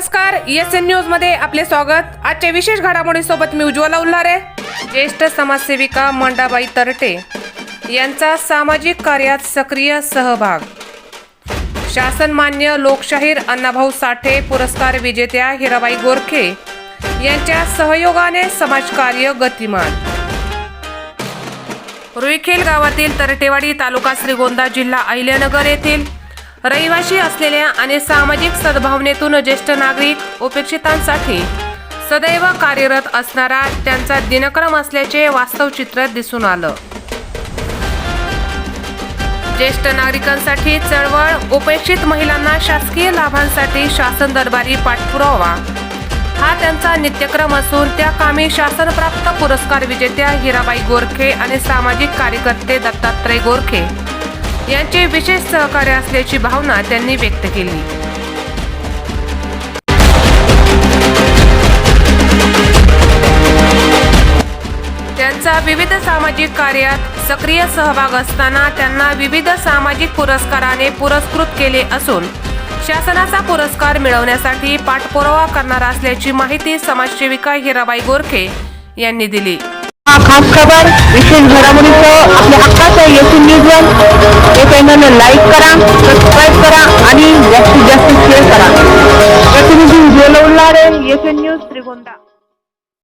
नमस्कार S N न्यूजमध्ये आपले स्वागत. आजच्या विशेष घडामोडीसोबत मी उज्ज्वला उल्हारे ज्येष्ठ समाजसेविका मंडाबाई तरटे यांचा सामाजिक कार्यात सक्रिय सहभाग. शासन मान्य लोकशाहीर अण्णाभाऊ साठे पुरस्कार विजेत्या हिराबाई गोरखे यांच्या सहयोगाने समाजकार्य गतिमान. रुईखेल गावातील तरटेवाडी तालुका श्रीगोंदा जिल्हा अहिल्यानगर येथील रहिवाशी असलेल्या आणि सामाजिक सद्भावनेतून ज्येष्ठ नागरिक उपेक्षितांसाठी सदैव कार्यरत असणारा त्यांचा दिनक्रम असल्याचे वास्तव चित्र दिसून आलं. ज्येष्ठ नागरिकांसाठी चळवळ उपेक्षित महिलांना शासकीय लाभांसाठी शासन दरबारी पाठपुरावा. हा त्यांचा नित्यक्रम असून त्या कामी शासनप्राप्त पुरस्कार विजेत्या हिराबाई गोरखे आणि सामाजिक कार्यकर्ते दत्तात्रय गोरखे. यांचे विशेष सहकार्य असल्याची भावना त्यांनी व्यक्त केली. त्यांचा विविध सामाजिक कार्यात सक्रिय सहभाग असताना त्यांना विविध सामाजिक पुरस्काराने पुरस्कृत केले असून शासनाचा पुरस्कार मिळवण्यासाठी पाठपुरावा करणार असल्याची माहिती समाजसेविका हिराबाई गोरखे यांनी दिली. खास खबर विशेष घडामोडीचं आपल्या हक्काचं येथील न्यूजवर चॅनलला लाईक करा सबस्क्राईब करा आणि जास्तीत जास्त शेअर करा. प्रतिनिधी Vijay Lonare S N news Trigonda